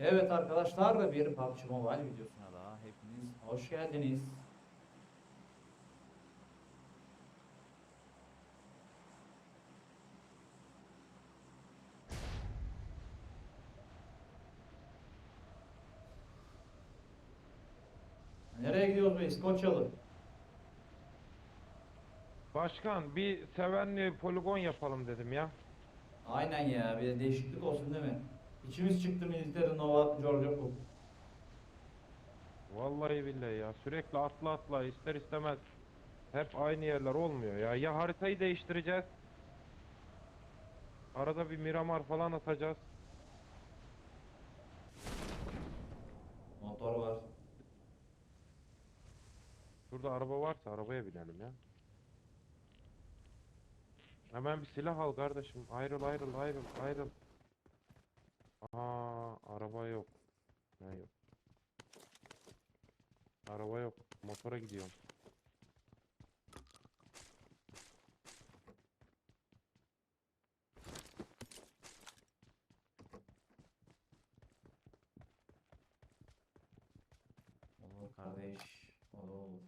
Evet arkadaşlar bir PUBG Mobile videosuna daha hepiniz hoş geldiniz. Nereye gidiyoruz be İskoçyalı? Başkan bir sevenli poligon yapalım dedim ya. Aynen ya bir de değişiklik olsun değil mi? İçimiz çıktı Military Nova Georgia Cook. Vallahi billahi ya sürekli atla atla ister istemez hep aynı yerler olmuyor ya. Ya haritayı değiştireceğiz. Arada bir Miramar falan atacağız. Motor var. Şurada araba varsa arabaya binelim ya. Hemen bir silah al kardeşim. Ayrıl ayrıl ayrıl ayrıl. Aa araba yok. Ne yok. Araba yok. Motora gidiyorum. Olur kardeş. Olur.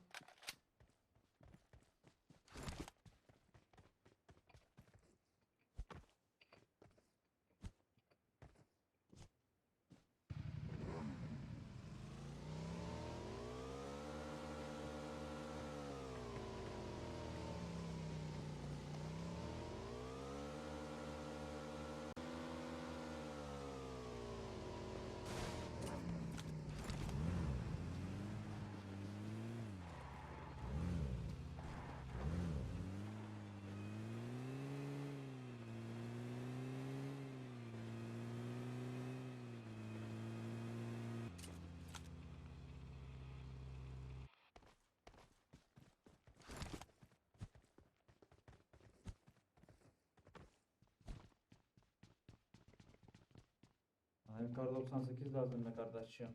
Bana kar 98 lazım be kardeşim.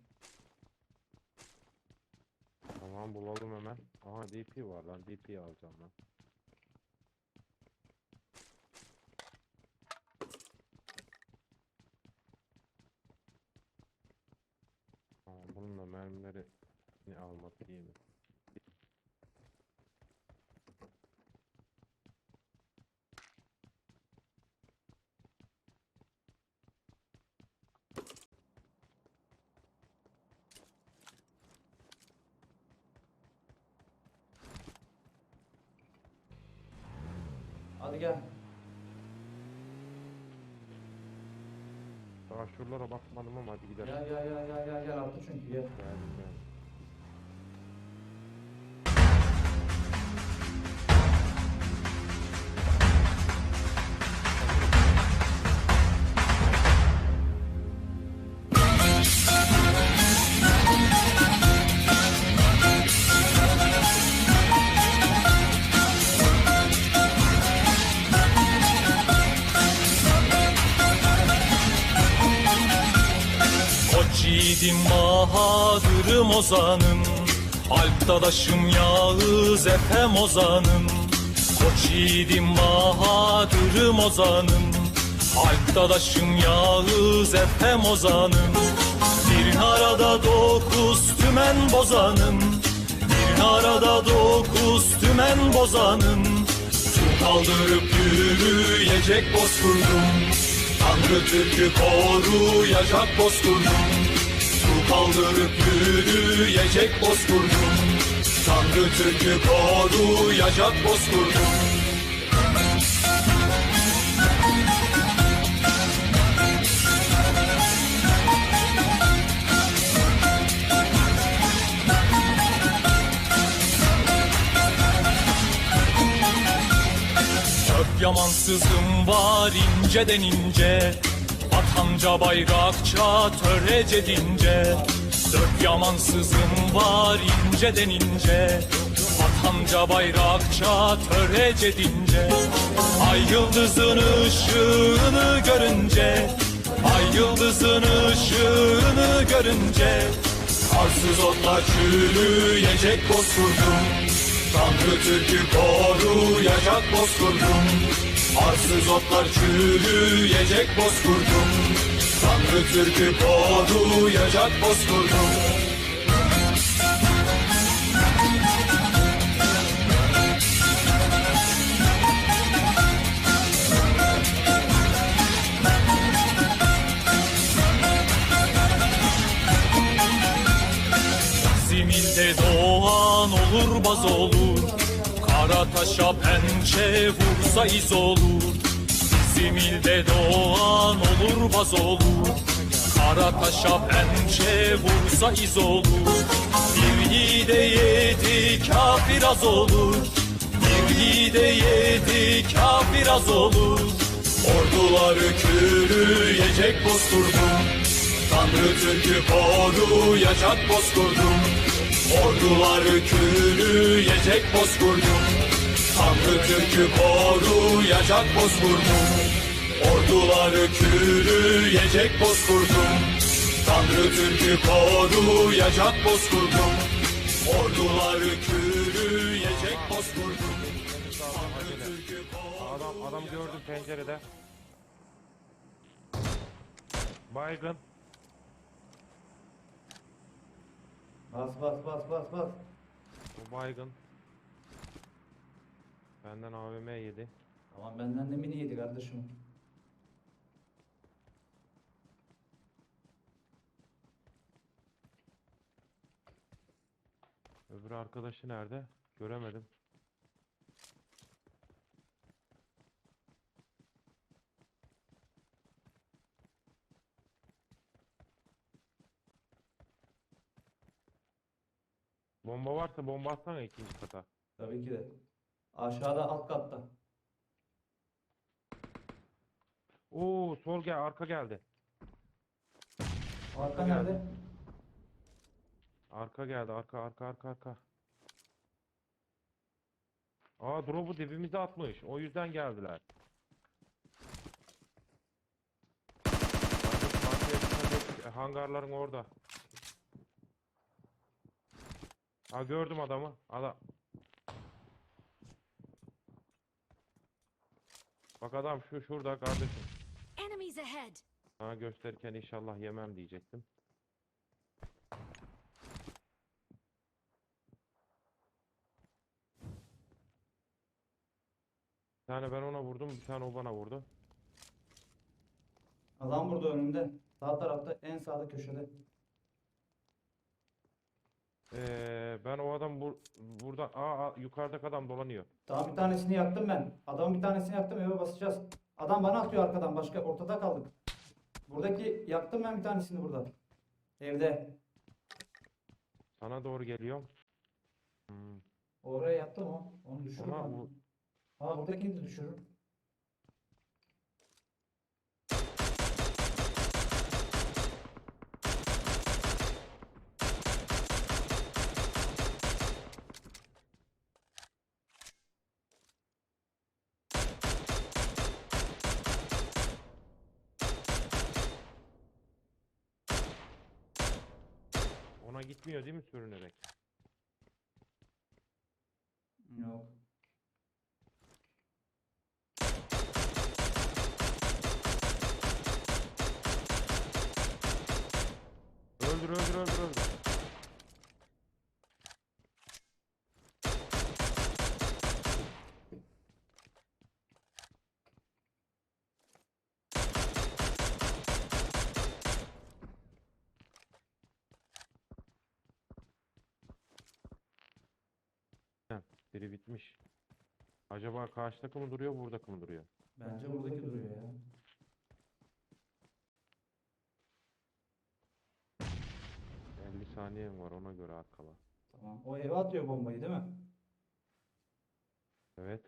Tamam bulalım hemen. Aha DP var lan. DP alacağım lan. Tamam bununla mermileri ne almak iyi mi? Hadi gel. Daha şuralara bakmadım ama hadi gidelim. Gel gel gel gel gel gel attı çünkü gel. Geldim geldim. Yiğidim bahadırım ozanım. Alp dadaşım Yağız Efem ozanım. Koç yiğidim bahadırım ozanım. Alp dadaşım Yağız Efem ozanım. Bir arada dokuz tümen bozanım. Bir arada dokuz tümen bozanım. Su kaldırıp yürüyecek bozkurdum. Tanrı Türk'ü koruyacak bozkurdum kaldırıp yürüyecek bozkurdum. Tanrı Türk'ü koruyacak bozkurdum. Çok yamansızım var inceden ince. Vatanca bayrakça törece dince Dört yamansızım var inceden ince. Vatanca bayrakça törece dince. Ay yıldızın ışığını görünce Ay yıldızın ışığını görünce Arsız otlar çürüyecek bozkurdum. Tanrı Türk'ü koruyacak bozkurdum. Arsız otlar çürüyecek bozkurdum Tanrı Türk'ü koruyacak bozkurdum Zimilde doğan olur baz olur. Kara taşa pençe vursa iz olur Zimilde doğan olur baz olur. Kara taşa pençe vursa iz olur. Bir yiğide yedi kafir az olur. Bir yiğide yedi kafir az olur. Orduları kürüyecek bozkurdum. Tanrı Türk'ü koruyacak bozkurdum. Orduları kürüyecek bozkurdum Tanrı Türk'ü koruyacak bozkurdum Orduları kürüyecek bozkurdum Tanrı Türk'ü koruyacak bozkurdum Orduları kürüyecek bozkurdum Tanrı Türk'ü Adam adam gördüm pencerede. Baygın. Bas bas bas bas bas. O baygın. Benden AVM yedi. Tamam benden de mini yedi kardeşim. Öbür arkadaşı nerede? Göremedim. Bomba varsa bomba atsana ikinci kata. Tabii ki de. Aşağıda alt katta. Oo sol gel arka geldi. Arka geldi. nerede? Arka geldi arka arka arka arka. Aa drop'u dibimize atmış. O yüzden geldiler. Kardeşim, arkaya dikkat et. E, Hangarların orada. Ha gördüm adamı. Adam. Bak adam şu şurada kardeşim. Enemies ahead! Sana gösterirken inşallah yemem diyecektim. Bir tane ben ona vurdum, bir tane o bana vurdu. Adam burada önümde. Sağ tarafta en sağda köşede. Ee, ben o adam bur burada, aa, aa, yukarıdaki adam dolanıyor. Tamam bir tanesini yaktım ben. Adamın bir tanesini yaktım eve basacağız. Adam bana atıyor arkadan başka ortada kaldık. Buradaki yaktım ben bir tanesini burada. Evde. Sana doğru geliyorum. Hmm. Oraya yattım o. Onu düşürürüm. Ama ben. bu Ha buradakini de düşürürüm. Ona gitmiyor değil mi sürünerek? Yok. Öldür, öldür, öldür, öldür. Heh, Biri bitmiş. Acaba karşıdaki mı duruyor, buradaki mı duruyor? Bence buradaki duruyor ya. 50 saniyen var ona göre arkala. Tamam. O eve atıyor bombayı değil mi? Evet.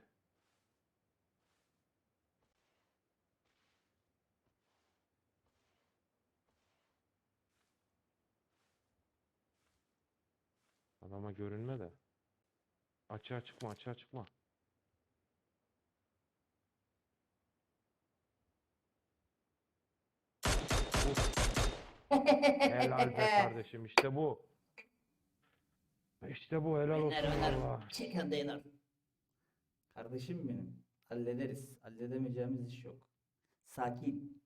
Adama görünme de. Açığa çıkma, açığa çıkma. Helal be kardeşim işte bu. İşte bu helal olsun valla. Chicken dinner. Kardeşim benim. Hallederiz. Halledemeyeceğimiz iş yok. Sakin.